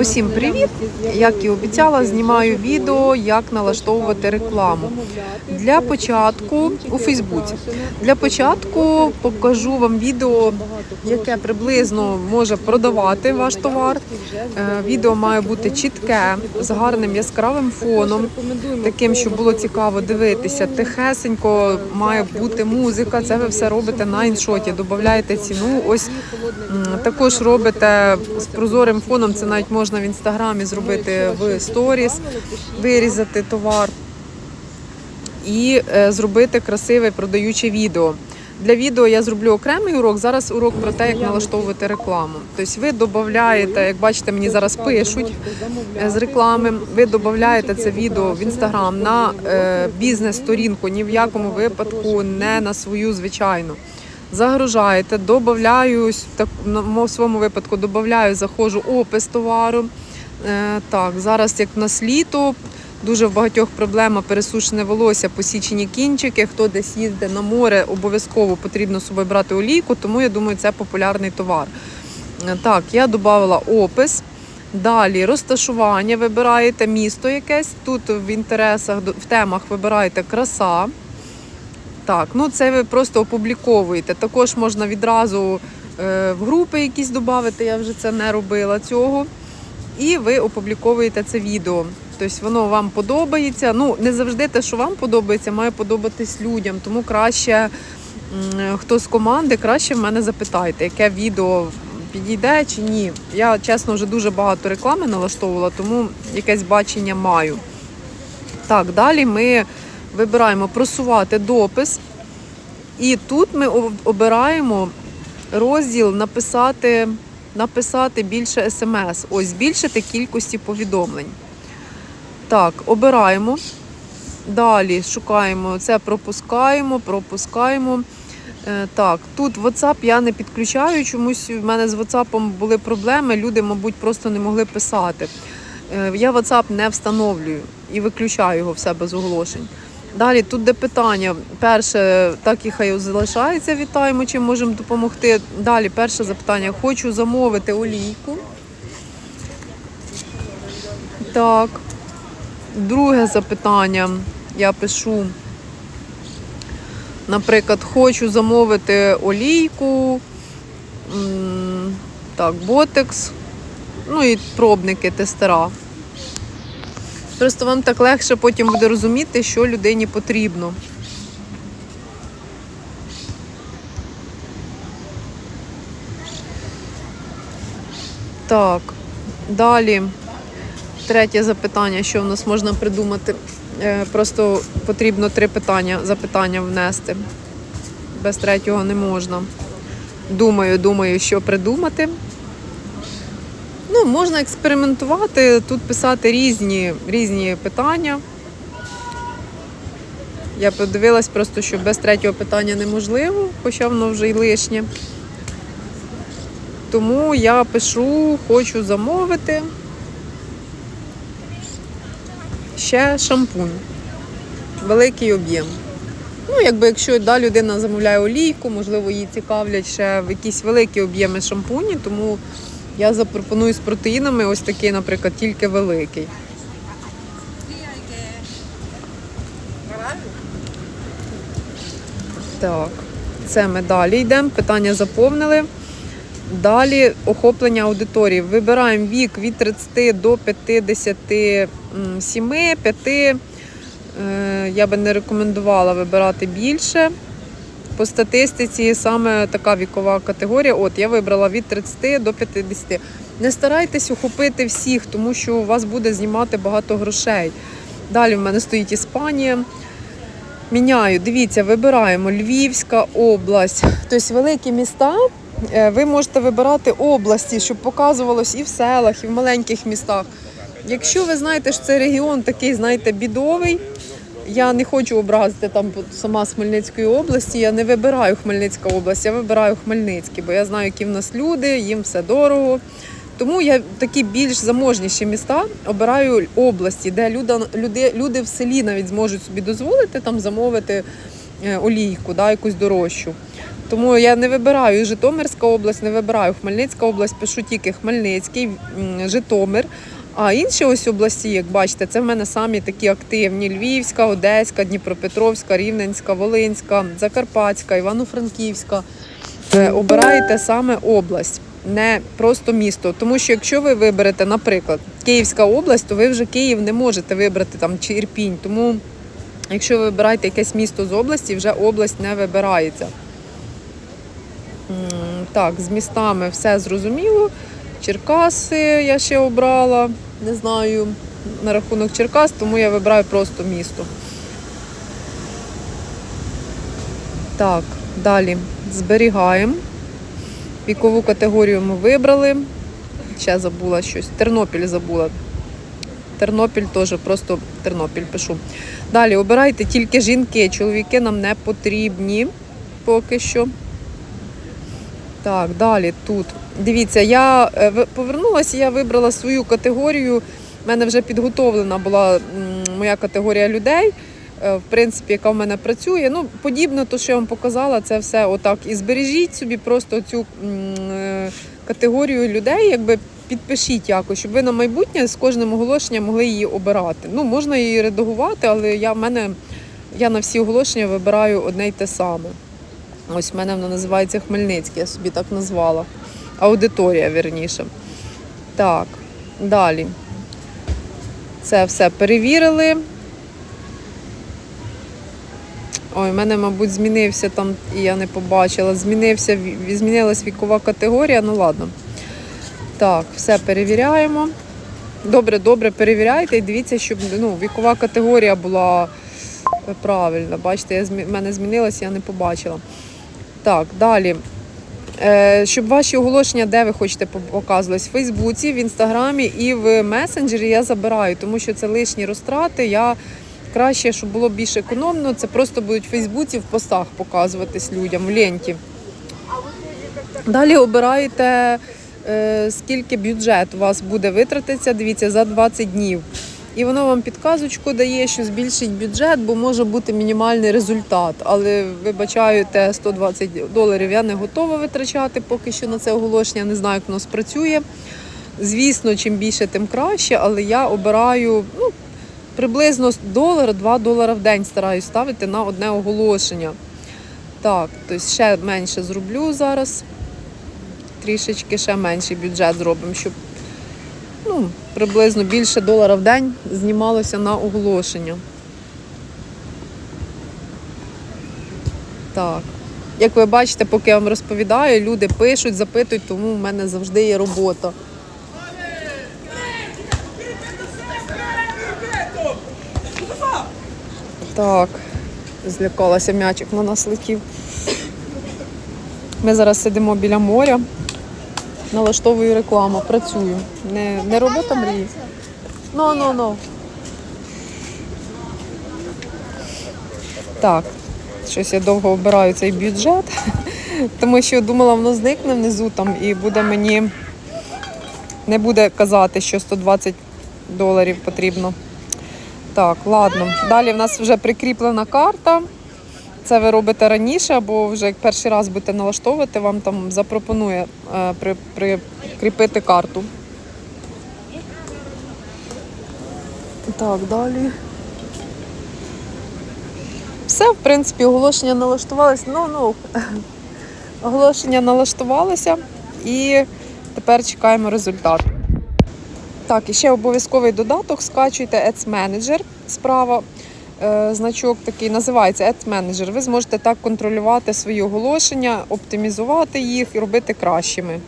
Усім привіт! Як і обіцяла, знімаю відео, як налаштовувати рекламу. Для початку у Фейсбуці. Для початку покажу вам відео, яке приблизно може продавати ваш товар. Е, Відео має бути чітке, з гарним яскравим фоном, таким, щоб було цікаво дивитися. Тихесенько має бути музика. Це ви все робите на іншоті. Додаєте ціну. Ось також робите з прозорим фоном. Це навіть можна в інстаграмі зробити в сторіс, вирізати товар і е, зробити красиве продаюче відео. Для відео я зроблю окремий урок. Зараз урок про те, як налаштовувати рекламу. Тобто ви додаєте, як бачите, мені зараз пишуть е, з реклами. Ви додаєте це відео в інстаграм на е, бізнес-сторінку, ні в якому випадку не на свою звичайну. Загружаєте, додаю так мо- своєму випадку додаю, заходжу опис товару. Е, так, зараз як в нас літо, дуже в багатьох проблема пересушене волосся, посічені кінчики. Хто десь їздить на море, обов'язково потрібно собою брати олійку, тому я думаю, це популярний товар. Е, Так, я додала опис. Далі розташування, вибираєте місто якесь. Тут в інтересах, в темах вибираєте краса. Так, ну це ви просто опубліковуєте. Також можна відразу е, в групи якісь додати, я вже це не робила цього. І ви опубліковуєте це відео. Тобто воно вам подобається. Ну, не завжди те, що вам подобається, має подобатись людям. Тому краще, хто з команди, краще в мене запитайте, яке відео підійде чи ні. Я чесно вже дуже багато реклами налаштовувала, тому якесь бачення маю. Так, далі ми вибираємо просувати допис. І тут ми обираємо розділ написати, написати більше смс. Ось збільшити кількості повідомлень. Так, обираємо. Далі шукаємо це, пропускаємо, пропускаємо. Е, Так, тут WhatsApp я не підключаю. Чомусь в мене з WhatsApp були проблеми. Люди, мабуть, просто не могли писати. Е, Я WhatsApp не встановлюю і виключаю його в себе з оголошень. Далі тут де питання. Перше, так і хай залишається. Вітаємо, чим можемо допомогти. Далі, перше запитання. Хочу замовити олійку. Так. Друге запитання. Я пишу. Наприклад, хочу замовити олійку. Так, ботекс. Ну і пробники тестера. Просто вам так легше потім буде розуміти, що людині потрібно. Так, далі. Третє запитання, що в нас можна придумати. Е, Просто потрібно три питання, запитання внести. Без третього не можна. Думаю, думаю, що придумати. Ну, можна експериментувати, тут писати різні, різні питання. Я подивилась просто, що без третього питання неможливо, хоча воно вже й лишнє. Тому я пишу, хочу замовити ще шампунь. Великий об'єм. Ну, якби якщо да, людина замовляє олійку, можливо, її цікавлять ще якісь великі об'єми шампуні, тому я запропоную з протеїнами ось такий, наприклад, тільки великий. Так, це ми далі йдемо. Питання заповнили. Далі охоплення аудиторії. Вибираємо вік від 30 до 57, 5. Е, Я би не рекомендувала вибирати більше. По статистиці саме така вікова категорія. От я вибрала від 30 до 50. Не старайтесь охопити всіх, тому що у вас буде знімати багато грошей. Далі в мене стоїть Іспанія. Міняю, дивіться, вибираємо Львівська область. Тобто великі міста. е, Ви можете вибирати області, щоб показувалось і в селах, і в маленьких містах. Якщо ви знаєте, що це регіон такий, знаєте, бідовий, я не хочу образити там сама з Хмельницької області. Я не вибираю Хмельницька область, я вибираю Хмельницький, бо я знаю, які в нас люди, їм все дорого. Тому я такі більш заможніші міста обираю області, де люди, люди, в селі навіть зможуть собі дозволити там замовити е, олійку, да, якусь дорожчу. Тому я не вибираю Житомирська область, не вибираю Хмельницька область, пишу тільки Хмельницький, Житомир. А інші ось області, як бачите, це в мене самі такі активні: Львівська, Одеська, Дніпропетровська, Рівненська, Волинська, Закарпатська, Івано-Франківська. Е, Обираєте саме область, не просто місто. Тому що якщо ви виберете, наприклад, Київська область, то ви вже Київ не можете вибрати там чи Ірпінь. Тому якщо ви вибираєте якесь місто з області, вже область не вибирається. Так, з містами все зрозуміло. Черкаси я ще обрала. Не знаю на рахунок Черкас, тому я вибираю просто місто. Так, далі зберігаємо. Вікову категорію ми вибрали. Ще забула щось. Тернопіль забула. Тернопіль теж, просто Тернопіль пишу. Далі обирайте тільки жінки, чоловіки нам не потрібні поки що. Так, далі тут. Дивіться, я е, повернулася, я вибрала свою категорію. У мене вже підготовлена була моя категорія людей, е, в принципі, яка в мене працює. Ну, подібно, то, що я вам показала, це все отак. І збережіть собі просто цю е, категорію людей, якби підпишіть якось, щоб ви на майбутнє з кожним оголошенням могли її обирати. Ну, можна її редагувати, але я, в мене, я на всі оголошення вибираю одне й те саме. Ось в мене воно називається Хмельницький, я собі так назвала. Аудиторія, вірніше. Так, далі. Це все перевірили. Ой, в мене, мабуть, змінився там, і я не побачила. Змінився, змінилась вікова категорія, ну ладно. Так, все перевіряємо. Добре, добре, перевіряйте і дивіться, щоб ну, вікова категорія була е, правильна. Бачите, я, в мене змінилась, я не побачила. Так, далі. Е, щоб ваші оголошення, де ви хочете показувались, в Фейсбуці, в Інстаграмі і в месенджері я забираю, тому що це лишні розтрати. Я краще, щоб було більш економно, це просто будуть в Фейсбуці в постах показуватись людям в ленті. Далі обираєте, е, скільки бюджет у вас буде витратитися, дивіться, за 20 днів. І воно вам підказочку дає, що збільшить бюджет, бо може бути мінімальний результат. Але вибачаю, те 120 доларів я не готова витрачати поки що на це оголошення. Не знаю, як воно спрацює. Звісно, чим більше, тим краще, але я обираю ну, приблизно долар, 2 долара в день стараюсь ставити на одне оголошення. Так, тобто ще менше зроблю зараз. Трішечки ще менший бюджет зробимо, щоб ну, приблизно більше долара в день знімалося на оголошення. Так. Як ви бачите, поки я вам розповідаю, люди пишуть, запитують, тому в мене завжди є робота. Так, злякалася м'ячик на нас летів. Ми зараз сидимо біля моря, налаштовую рекламу, працюю. Не, не робота мрії. Ну, ну, ну. Так, щось я довго обираю цей бюджет, тому що думала, воно зникне внизу там і буде мені не буде казати, що 120 доларів потрібно. Так, ладно. Далі в нас вже прикріплена карта. Це ви робите раніше, або вже як перший раз будете налаштовувати, вам там запропонує е, при, прикріпити карту. Так, далі. Все, в принципі, оголошення налаштувалися. Ну, ну, оголошення налаштувалося і тепер чекаємо результат. Так, і ще обов'язковий додаток. Скачуйте Ads Manager справа. Е, Значок такий називається Ad Manager. Ви зможете так контролювати свої оголошення, оптимізувати їх і робити кращими.